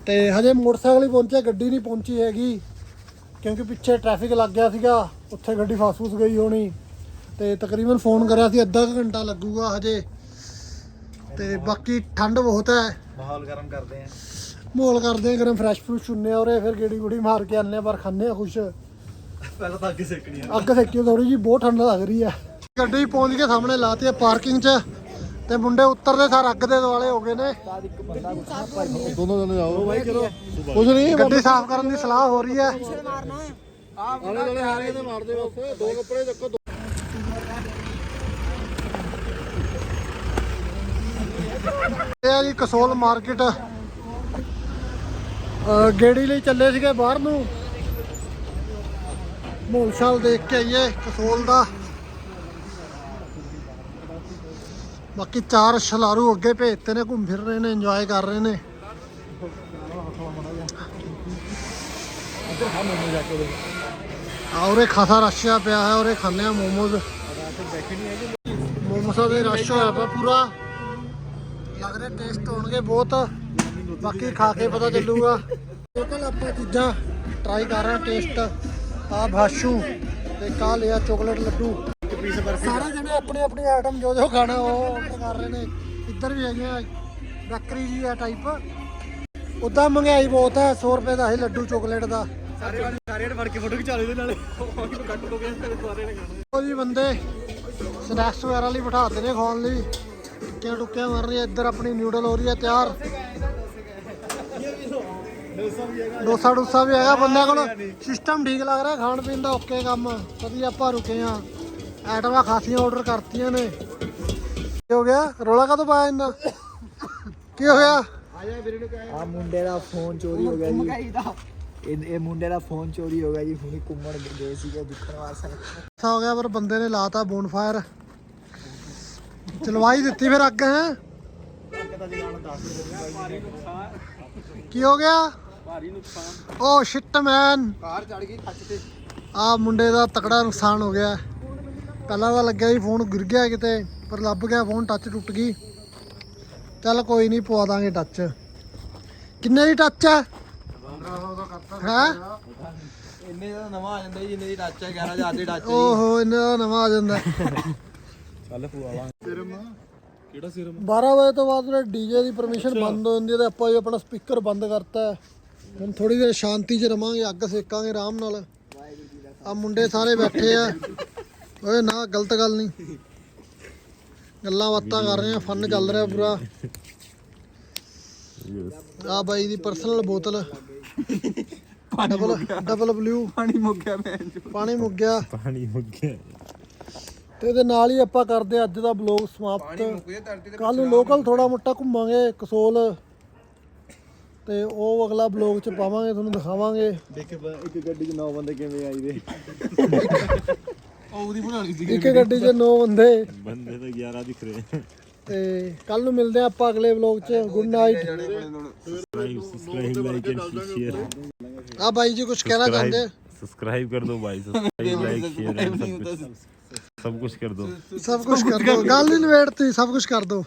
ਤੇ ਹਜੇ ਮੋਟਰਸਾਈਕਲ ਹੀ ਪਹੁੰਚਿਆ ਗੱਡੀ ਨਹੀਂ ਪਹੁੰਚੀ ਹੈਗੀ ਕਿਉਂਕਿ ਪਿੱਛੇ ਟ੍ਰੈਫਿਕ ਲੱਗ ਗਿਆ ਸੀਗਾ ਉੱਥੇ ਗੱਡੀ ਫਸ ਫੁਸ ਗਈ ਹੋਣੀ। ਤੇ ਤਕਰੀਬਨ ਫੋਨ ਕਰਿਆ ਸੀ ਅੱਧਾ ਘੰਟਾ ਲੱਗੂਗਾ ਹਜੇ। ਤੇ ਬਾਕੀ ਠੰਡ ਬਹੁਤ ਹੈ। ਮਾਹੌਲ ਗਰਮ ਕਰਦੇ ਆ। ਮੋਲ ਕਰਦੇ ਆ ਗਰਮ ਫਰੈਸ਼ ਫਰੂਸ਼ ਚੁੰਨੇ ਆ ਉਰੇ ਫਿਰ ਗੇੜੀ ਗੁੜੀ ਮਾਰ ਕੇ ਆਨੇ ਆ ਪਰ ਖਾਂਦੇ ਆ ਖੁਸ਼। ਪਹਿਲਾਂ ਤਾਂ ਅੱਗੇ ਸੇਕਣੀ ਆ। ਅੱਗ ਸੇਕੀ ਥੋੜੀ ਜੀ ਬਹੁਤ ਠੰਡ ਲੱਗ ਰਹੀ ਹੈ ਗੱਡੀ ਪਹੁੰਚ ਕੇ ਸਾਹਮਣੇ ਲਾਤੀ ਹੈ ਪਾਰਕਿੰਗ 'ਚ। ਤੇ ਮੁੰਡੇ ਉਤਰਦੇ ਸਾਰ ਅੱਗ ਦੇ ਦੁਆਲੇ ਹੋ ਗਏ ਨੇ। ਦੋਨੋਂ ਜਣੇ ਆਓ। ਬਾਈ ਚਲੋ। ਕੁਝ ਨਹੀਂ ਗੱਡੀ ਸਾਫ਼ ਕਰਨ ਦੀ ਸਲਾਹ ਹੋ ਰਹੀ ਹੈ। ਆਲੇ ਦੁਆਲੇ ਆ ਰਹੇ ਤੇ ਮਾਰਦੇ ਬਸ। ਦੋ ਕੱਪੜੇ ਚੱਕੋ ਦੋ। ਇਹ ਆ ਜੀ ਕਸੋਲ ਮਾਰਕੀਟ। ਗੇੜੀ ਲਈ ਚੱਲੇ ਸੀਗੇ ਬਾਹਰ ਨੂੰ। ਮੋਲਸ਼ਾਲ ਦੇਖ ਕੇ ਆਈਏ ਕਸੋਲ ਦਾ। ਬਾਕੀ ਚਾਰ ਛਲਾਰੂ ਅੱਗੇ ਭੇਜਤੇ ਨੇ, ਘੁੰਮ ਫਿਰ ਰਹੇ ਨੇ ਇੰਜੋਏ ਕਰ ਰਹੇ ਨੇ। ਉਰੇ ਖਾਸਾ ਰਸ਼ਿਆ ਪਿਆ ਹੈ ਔਰੇ ਖਾਂਦੇ ਆ ਮੋਮੋਜ਼। ਮੋਮੋਸਾਂ ਦੇ ਰਸ਼ ਹੋਇਆ ਪਿਆ ਪੂਰਾ। ਲੱਗ ਰਿਹਾ ਟੇਸਟ ਹੋਣਗੇ ਬਹੁਤ। ਬਾਕੀ ਖਾ ਕੇ ਪਤਾ ਚੱਲੂਗਾ। ਟੋਟਲ ਆਪਾਂ ਚੀਜ਼ਾਂ ਟਰਾਈ ਕਰ ਰਹੇ ਹਾਂ ਟੇਸਟ ਆ ਭਾਸ਼ੂ ਤੇ ਕਾ ਲਿਆ ਚਾਕਲੇਟ ਲੱਡੂ। ਸਾਰੇ ਜਣੇ ਆਪਣੀ ਆਪਣੀ ਆਈਟਮ ਜੋ ਜੋ ਖਾਣਾ ਉਹ ਕਰ ਰਹੇ ਨੇ। ਇੱਧਰ ਵੀ ਹੈਗੇ ਆ ਬੈਕਰੀ ਜੀ ਆ ਟਾਈਪ ਉਦਾਂ ਮਹਿੰਗਾਈ ਬਹੁਤ ਹੈ 100 ਰੁਪਏ ਦਾ ਹੈ ਲੱਡੂ ਚਾਕਲੇਟ ਦਾ। ਸਾਰੇ ਨੇ ਫੜ ਕੇ ਫੋਟੋ ਖਿਚਾ ਦੇ ਨਾਲੇ। ਕੱਟ ਹੋ ਗਿਆ ਸਾਰੇ ਨੇ ਖਾਣਾ। ਉਹ ਜੀ ਬੰਦੇ ਸਨੈਕਸ ਵਗੈਰਾ ਲਈ ਬਿਠਾਤੇ ਨੇ ਖਾਣ ਲਈ। ਟਿੱਕੀਆਂ ਟੁੱਕੀਆਂ ਮਾਰ ਰਹੀ ਹੈ ਇੱਧਰ ਆਪਣੀ ਨਿਊਡਲ ਹੋ ਰਹੀ ਹੈ ਤਿਆਰ। ਡੋਸਾ ਡੋਸਾ ਵੀ ਹੈਗਾ ਬੰਦਿਆਂ ਕੋਲ ਸਿਸਟਮ ਠੀਕ ਲੱਗ ਰਿਹਾ ਖਾਣ ਪੀਣ ਦਾ ਓਕੇ ਕੰਮ। ਵਧੀਆ ਆਪਾਂ ਰੁਕੇ ਆ ਆਈਟਮਾਂ ਖਾਸੀਆਂ ਆਰਡਰ ਕਰਤੀਆਂ ਨੇ। ਕੀ ਹੋ ਗਿਆ? ਰੋਲਾ ਕਦੋਂ ਪਾਇਆ ਇੰਨਾ? ਕੀ ਹੋਇਆ ਆ ਮੁੰਡੇ ਦਾ ਫੋਨ ਚੋਰੀ ਹੋ ਗਿਆ ਜੀ। ਇਹ ਇਹ ਮੁੰਡੇ ਦਾ ਫੋਨ ਚੋਰੀ ਹੋ ਗਿਆ ਜੀ। ਹੁਣੀ ਘੁੰਮਣ ਗਏ ਸੀਗੇ ਦੇਖਣ ਵਾਸਤੇ। ਹੋ ਗਿਆ ਪਰ ਬੰਦੇ ਨੇ ਲਾਤਾ ਬੋਨਫਾਇਰ ਚਲਵਾਈ ਦਿੱਤੀ ਫਿਰ ਅੱਗ ਹੈ? ਕੀ ਹੋ ਗਿਆ? ਭਾਰੀ ਨੁਕਸਾਨ ਓ ਸ਼ਿਟ ਮੈਨ ਕਾਰ ਚੜ ਗਈ ਛੱਤ ਤੇ। ਆ ਮੁੰਡੇ ਦਾ ਤਕੜਾ ਨੁਕਸਾਨ ਹੋ ਗਿਆ। ਪਹਿਲਾਂ ਤਾਂ ਲੱਗਿਆ ਸੀ ਫੋਨ ਗਿਰ ਗਿਆ ਕਿਤੇ ਪਰ ਲੱਭ ਗਿਆ ਫੋਨ ਟੱਚ ਟੁੱਟ ਗਈ। ਚੱਲ ਕੋਈ ਨਹੀਂ ਪਵਾ ਦਾਂਗੇ ਟੱਚ ਕਿੰਨੇ ਦੀ ਟੱਚ ਹੈ 1500 ਦਾ ਕਰਤਾ ਹੈ? ਇੰਨੇ ਦਾ ਨਵਾਂ ਆ ਜਾਂਦਾ ਜੀ ਜਿੰਨੇ ਦੀ ਟੱਚ ਹੈ 11000 ਦੀ ਟੱਚ ਓਹੋ ਇਹਨਾਂ ਦਾ ਨਵਾਂ ਆ ਜਾਂਦਾ। ਚੱਲ ਪੂਆ ਸਿਰਮ ਕਿਹੜਾ ਸਿਰਮ? 12 ਵਜੇ ਤੋਂ ਬਾਅਦ ਉਹਨੇ ਡੀਜੇ ਦੀ ਪਰਮਿਸ਼ਨ ਬੰਦ ਹੋ ਜਾਂਦੀ ਹੈ ਤੇ ਆਪਾਂ ਵੀ ਆਪਣਾ ਸਪੀਕਰ ਬੰਦ ਕਰਤਾ ਹੈ। ਹੁਣ ਥੋੜੀ ਦੇਰ ਸ਼ਾਂਤੀ 'ਚ ਰਵਾਂਗੇ ਅੱਗ ਸੇਕਾਂਗੇ ਆਰਾਮ ਨਾਲ। ਆ ਮੁੰਡੇ ਸਾਰੇ ਬੈਠੇ ਆ। ਓਏ ਨਾ ਗਲਤ ਗੱਲ ਨਹੀਂ। ਗੱਲਾਂ ਬਾਤਾਂ ਕਰ ਰਹੇ ਆ ਫਨ ਚੱਲ ਰਿਹਾ ਪੂਰਾ। ਆ ਬਾਈ ਦੀ ਪਰਸਨਲ ਬੋਤਲ। ਡਬਲ ਡਬਲ ਬਲੂ ਪਾਣੀ ਮੁੱਕ ਗਿਆ ਮੈਂ ਪਾਣੀ ਮੁੱਕ ਗਿਆ। ਪਾਣੀ ਮੁੱਕ ਗਿਆ। ਤੇ ਇਹਦੇ ਨਾਲ ਹੀ ਆਪਾਂ ਕਰਦੇ ਹਾਂ ਅੱਜ ਦਾ ਬਲੌਗ ਸਮਾਪਤ। ਕੱਲ ਨੂੰ ਲੋਕਲ ਥੋੜਾ ਮੋਟਾ ਘੁੰਮਾਂਗੇ ਕਸੋਲ। ਤੇ ਉਹ ਅਗਲਾ ਬਲੌਗ ਚ ਪਾਵਾਂਗੇ ਤੁਹਾਨੂੰ ਦਿਖਾਵਾਂਗੇ। ਦੇਖ ਇੱਕ ਗੱਡੀ 'ਚ 9 ਬੰਦੇ ਕਿਵੇਂ ਆਈ ਦੇ। ਉਹ ਉਹਦੀ ਬਣਾਣੀ ਸੀ ਇੱਕ ਗੱਡੀ 'ਚ 9 ਬੰਦੇ ਬੰਦੇ ਤਾਂ 11 ਦਿਖ ਰਹੇ ਤੇ ਕੱਲ ਨੂੰ ਮਿਲਦੇ ਹਾਂ ਆਪਾਂ ਅਗਲੇ ਬਲੌਗ 'ਚ good night subscribe subscribe like and share ਆ ਬਾਈ ਜੀ ਕੁਝ ਕਹਿਣਾ ਚਾਹੁੰਦੇ सब्सक्राइब कर दो भाई सब्सक्राइब लाइक शेयर एंड सब कुछ सब कुछ कर दो ਸਭ ਕੁਝ ਕਰ ਦੋ ਗੱਲ ਹੀ ਨਵੇੜਤੀ ਸਭ ਕੁਝ ਕਰ ਦੋ